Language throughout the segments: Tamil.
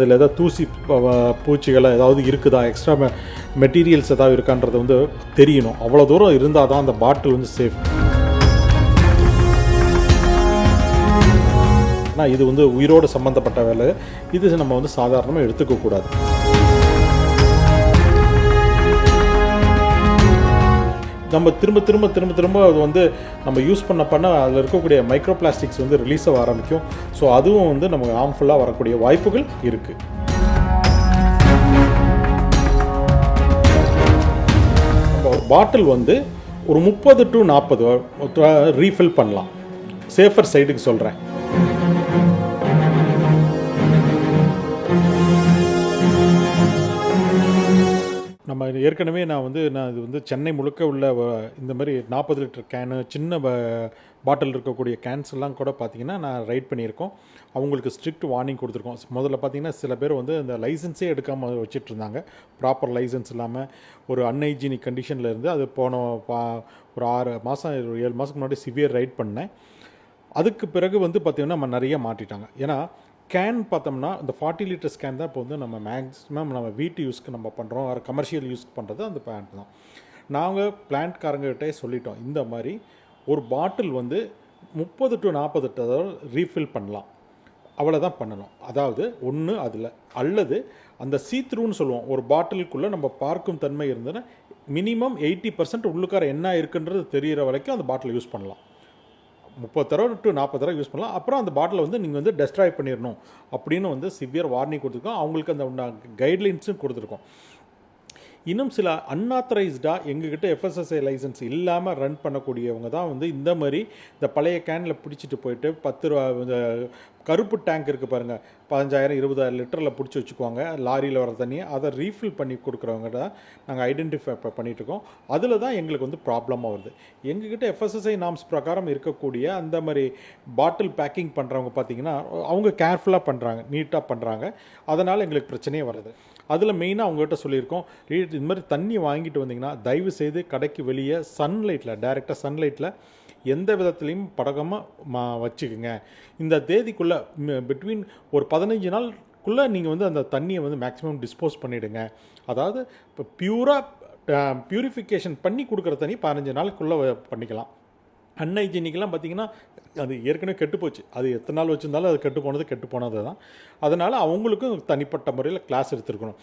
அதில் ஏதாவது தூசி பூச்சிகளை பூச்சிகள் ஏதாவது இருக்குதா? எக்ஸ்ட்ரா மெட்டீரியல்ஸ் ஏதாவது இருக்கான்றது வந்து தெரியணும். அவ்வளோ தூரம் இருந்தால் தான் அந்த பாட்டில் வந்து சேஃப் ஆனால் இது வந்து உயிரோடு சம்மந்தப்பட்ட வேலை. இது நம்ம வந்து சாதாரணமாக எடுத்துக்கக்கூடாது. நம்ம திரும்ப திரும்ப திரும்ப திரும்ப அது வந்து நம்ம யூஸ் பண்ண பண்ண அதில் இருக்கக்கூடிய மைக்ரோ பிளாஸ்டிக்ஸ் வந்து ரிலீஸ் ஆக ஆரம்பிக்கும். ஸோ அதுவும் வந்து நமக்கு ஹார்ம்ஃபுல்லாக வரக்கூடிய வாய்ப்புகள் இருக்குது பாட்டில் வந்து ஒரு முப்பது டு நாற்பது ரீஃபில் பண்ணலாம். சேஃபர் சைடுக்கு சொல்கிறேன் ஏற்கனவே நான் வந்து நான் இது வந்து சென்னை முழுக்க உள்ள வ- இந்த மாதிரி நாற்பது லிட்டர் கேனு சின்ன பாட்டில் இருக்கக்கூடிய கேன்ஸ் எல்லாம் கூட பார்த்தீங்கன்னா நான் ரைட் பண்ணியிருக்கோம். அவங்களுக்கு ஸ்ட்ரிக்ட் வார்னிங் கொடுத்துருக்கோம். முதல்ல பார்த்தீங்கன்னா சில பேர் வந்து அந்த லைசன்ஸே எடுக்காமல் வச்சுட்டு இருந்தாங்க. ப்ராப்பர் லைசன்ஸ் இல்லாமல் ஒரு அன்ஹைஜீனிக் கண்டிஷனில் இருந்து அது போன பா ஒரு ஆறு மாதம் ஏழு மாதத்துக்கு முன்னாடி சிவியர் ரைட் பண்ணேன். அதுக்கு பிறகு வந்து பார்த்திங்கன்னா நம்ம நிறைய மாட்டிட்டாங்க ஏன்னா கேன் பார்த்தோம்னா இந்த ஃபார்ட்டி லிட்டர் ஸ்கேன் தான் இப்போ வந்து நம்ம மேக்ஸிமம் நம்ம வீட்டு யூஸ்க்கு நம்ம பண்ணுறோம் ஒரு கமர்ஷியல் யூஸ் பண்ணுறது அந்த பிளான்ட் தான். நாங்கள் பிளான்ட்காரங்ககிட்டே சொல்லிட்டோம் இந்த மாதிரி ஒரு பாட்டில் வந்து முப்பது டு நாற்பது தடவை ரீஃபில் பண்ணலாம். அவ்வளோதான் பண்ணணும். அதாவது ஒன்று அதில். அல்லது அந்த சீத்ரூன்னு சொல்லுவோம். ஒரு பாட்டிலுக்குள்ளே நம்ம பார்க்கும் தன்மை இருந்ததுன்னா மினிமம் எயிட்டி பர்சன்ட் உள்ளுக்கார என்ன இருக்குன்றது தெரிகிற வரைக்கும் அந்த பாட்டில் யூஸ் பண்ணலாம். முப்பது தடவை டு நாற்பது தடவை யூஸ் பண்ணலாம். அப்புறம் அந்த பாட்டிலை வந்து நீங்கள் வந்து டெஸ்ட்ராய் பண்ணிடணும் அப்படின்னு வந்து சிவியர் வார்னிங் கொடுத்துருக்கோம். அவங்களுக்கு அந்த கைட்லைன்ஸும் கொடுத்துருக்கோம். இன்னும் சில அன்ஆத்தரைஸ்டாக எங்ககிட்ட எஃப்எஸ்எஸ்ஐ லைசன்ஸ் இல்லாமல் ரன் பண்ணக்கூடியவங்க தான் வந்து இந்த மாதிரி இந்த பழைய கேனில் பிடிச்சிட்டு போயிட்டு பத்து ரூபா இந்த கருப்பு டேங்க் இருக்குது பாருங்கள் பதினஞ்சாயிரம் இருபதாயிரம் லிட்டரில் பிடிச்சி வச்சுக்குவாங்க. லாரியில் வர தண்ணியை அதை ரீஃபில் பண்ணி கொடுக்குறவங்க தான் நாங்கள் ஐடென்டிஃபை பண்ணிகிட்ருக்கோம் அதில் தான் எங்களுக்கு வந்து ப்ராப்ளமாக வருது. எங்ககிட்ட எஃப்எஸ்எஸ்ஐ நாம்ஸ் பிரகாரம் இருக்கக்கூடிய அந்த மாதிரி பாட்டில் பேக்கிங் பண்ணுறவங்க பார்த்தீங்கன்னா அவங்க கேர்ஃபுல்லாக பண்ணுறாங்க நீட்டாக பண்ணுறாங்க அதனால் எங்களுக்கு பிரச்சனையே வருது அதில் மெயினாக அவங்ககிட்ட சொல்லியிருக்கோம். இது மாதிரி தண்ணி வாங்கிட்டு வந்தீங்கன்னா தயவு செய்து கடைக்கு வெளியே சன்லைட்டில் டைரெக்டாக சன்லைட்டில் எந்த விதத்துலையும் படகமாக மா வச்சுக்குங்க. இந்த தேதிக்குள்ளே பிட்வீன் ஒரு பதினஞ்சு நாள்க்குள்ளே நீங்கள் வந்து அந்த தண்ணியை வந்து மேக்ஸிமம் டிஸ்போஸ் பண்ணிவிடுங்க அதாவது இப்போ பியூராக பியூரிஃபிகேஷன் பண்ணி கொடுக்குற தண்ணி பதினஞ்சு நாளுக்குள்ளே பண்ணிக்கலாம். அன்ஹைஜீனிக்கெலாம் பார்த்தீங்கன்னா அது ஏற்கனவே கெட்டு போச்சு. அது எத்தனை நாள் வச்சுருந்தாலும் அது கெட்டு போனது கெட்டு போனது தான் அதனால் அவங்களுக்கும் தனிப்பட்ட முறையில் கிளாஸ் எடுத்துருக்கணும்.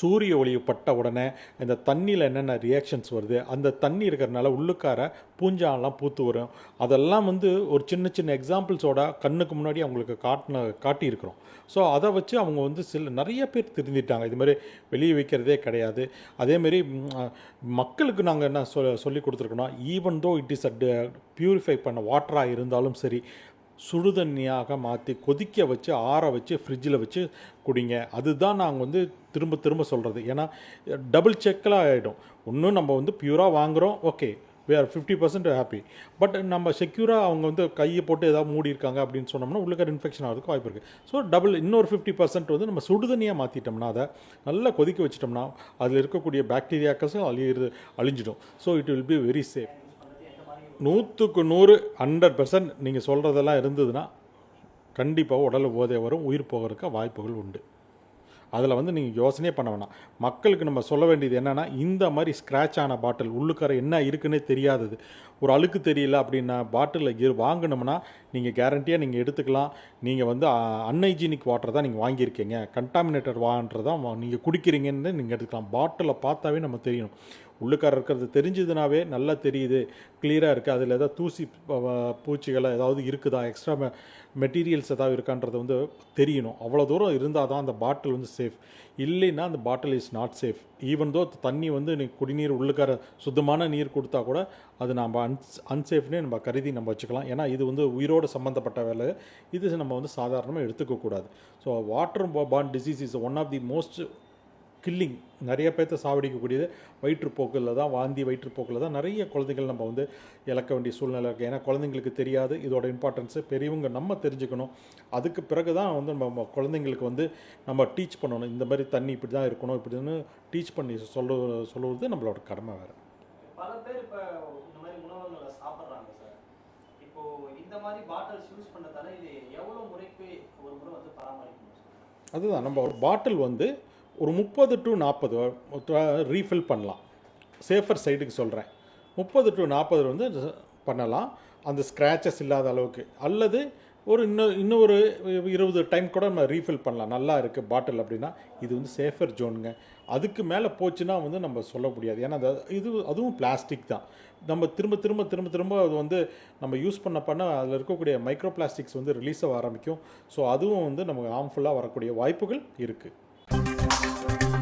சூரிய ஒளி பட்ட உடனே இந்த தண்ணியில் என்னென்ன ரியாக்ஷன்ஸ் வருது அந்த தண்ணி இருக்கிறனால உள்ளுக்கார பூஞ்சாலாம் பூத்து வரும். அதெல்லாம் வந்து ஒரு சின்ன சின்ன எக்ஸாம்பிள்ஸோட கண்ணுக்கு முன்னாடி அவங்களுக்கு காட்டின காட்டியிருக்கிறோம். ஸோ அதை வச்சு அவங்க வந்து சில நிறைய பேர் திருந்திட்டாங்க. இது மாதிரி வெளியே வைக்கிறதே கிடையாது. அதேமாரி மக்களுக்கு நாங்கள் என்ன சொ சொல்லி கொடுத்துருக்கோன்னா even though it is at purify பண்ண வாட்டராக இருந்தாலும் சரி சுடு தண்ணியாக மாற்றி கொதிக்க வச்சு ஆற வச்சு ஃப்ரிட்ஜில் வச்சு குடிங்க. அதுதான் நாங்கள் வந்து திரும்ப திரும்ப சொல்கிறது ஏன்னா டபுள் செக்கில் ஆகிடும் ஒன்றும் நம்ம வந்து பியூராக வாங்குகிறோம் okay we are fifty percent happy but நம்ம செக்யூராக அவங்க வந்து கையை போட்டு ஏதாவது மூடி இருக்காங்க அப்படின்னு சொன்னோம்னா உள்ளுக்கார இன்ஃபெக்ஷன் ஆகிறதுக்கு வாய்ப்பு இருக்குது ஸோ டபுள் இன்னொரு ஃபிஃப்டி பர்சன்ட் வந்து நம்ம சுடுதண்ணியாக மாற்றிட்டோம்னா அதை நல்லா கொதிக்க வச்சிட்டோம்னா அதில் இருக்கக்கூடிய பாக்டீரியாக்கஸும் அழியிறது அழிஞ்சிடும். So it will be very safe நூற்றுக்கு நூறு ஹண்ட்ரட் பர்சன்ட் நீங்கள் சொல்கிறதெல்லாம் இருந்ததுன்னா கண்டிப்பாக உடல் போதை வரும் உயிர் போகிறதுக்கு வாய்ப்புகள் உண்டு. அதில் வந்து நீங்கள் யோசனையே பண்ண வேணாம். மக்களுக்கு நம்ம சொல்ல வேண்டியது என்னென்னா இந்த மாதிரி ஸ்க்ராட்ச் ஆன பாட்டில் உள்ளுக்கார என்ன இருக்குன்னே தெரியாதது. ஒரு அழுக்கு தெரியல அப்படின்னா பாட்டிலில் இரு வாங்கினோம்னா நீங்கள் கேரண்டியாக நீங்கள் எடுத்துக்கலாம். நீங்கள் வந்து அன்ஹைஜீனிக் வாட்டர் தான் நீங்கள் வாங்கியிருக்கீங்க. கண்டாமினேட்டட் வாட்டர் தான் நீங்கள் குடிக்கிறீங்கன்னு நீங்கள் எடுத்துக்கலாம். பாட்டிலை பார்த்தாவே நம்ம தெரியணும். உள்ளுக்கார இருக்கிறது தெரிஞ்சதுனாவே நல்லா தெரியுது கிளியராக இருக்குது அதில் ஏதாவது தூசி பூச்சிகளை பூச்சிகள் ஏதாவது இருக்குதா? எக்ஸ்ட்ரா மெட்டீரியல்ஸ் ஏதாவது இருக்கான்றது வந்து தெரியணும். அவ்வளோ தூரம் இருந்தால் தான் அந்த பாட்டில் வந்து சேஃப் இல்லைன்னா அந்த bottle is not safe even though தண்ணி வந்து நீ குடிநீர் உள்ளுக்கார சுத்தமான நீர் கொடுத்தா கூட அது நம்ம அன்ஸ் அன்சேஃப்னே நம்ம கருதி நம்ம வச்சுக்கலாம். ஏன்னா இது வந்து உயிரோடு சம்மந்தப்பட்ட வேலை. இது நம்ம வந்து சாதாரணமாக எடுத்துக்கக்கூடாது. So water bond disease is one of the most killing நிறைய பேர்த்த சாவடிக்கக்கூடியது வயிற்றுப்போக்கில் தான் வாந்தி வயிற்றுப்போக்கில் தான் நிறைய குழந்தைகள் நம்ம வந்து இழக்க வேண்டிய சூழ்நிலை இருக்குது ஏன்னா குழந்தைங்களுக்கு தெரியாது இதோட இம்பார்ட்டன்ஸு பெரியவங்க நம்ம தெரிஞ்சுக்கணும். அதுக்கு பிறகு தான் வந்து நம்ம குழந்தைங்களுக்கு வந்து நம்ம டீச் பண்ணணும். இந்த மாதிரி தண்ணி இப்படி தான் இருக்கணும் இப்படின்னு டீச் பண்ணி சொல்ல சொல்லுவது நம்மளோட கடமை வேறு. பல பேர் இப்ப இந்த மாதிரி உணவுகளை சாப்பிடுறாங்க சார் இப்போ இந்த மாதிரி பாட்டில்ஸ் யூஸ் பண்ணதால இது எவ்வளவு முறைக்கு ஒரு முறை வந்து பராமரிக்கணும் அதுதான் நம்ம ஒரு பாட்டில் வந்து ஒரு முப்பது டு நாற்பது ரீஃபில் பண்ணலாம். சேஃபர் சைடுக்கு சொல்கிறேன் முப்பது டு நாற்பது வந்து பண்ணலாம். அந்த ஸ்க்ராச்சஸ் இல்லாத அளவுக்கு. அல்லது ஒரு இன்னும் இன்னொரு இருபது டைம் கூட நம்ம ரீஃபில் பண்ணலாம். நல்லா இருக்குது பாட்டில் அப்படின்னா இது வந்து சேஃபர் ஜோனுங்க அதுக்கு மேலே போச்சுன்னா வந்து நம்ம சொல்ல முடியாது. ஏன்னா அந்த இது அதுவும் பிளாஸ்டிக் தான். நம்ம திரும்ப திரும்ப திரும்ப திரும்ப அது வந்து நம்ம யூஸ் பண்ண பண்ண அதில் இருக்கக்கூடிய மைக்ரோ பிளாஸ்டிக்ஸ் வந்து ரிலீஸ் ஆக ஆரம்பிக்கும். ஸோ அதுவும் வந்து நமக்கு ஹார்ம்ஃபுல்லாக வரக்கூடிய வாய்ப்புகள் இருக்குது Thank you.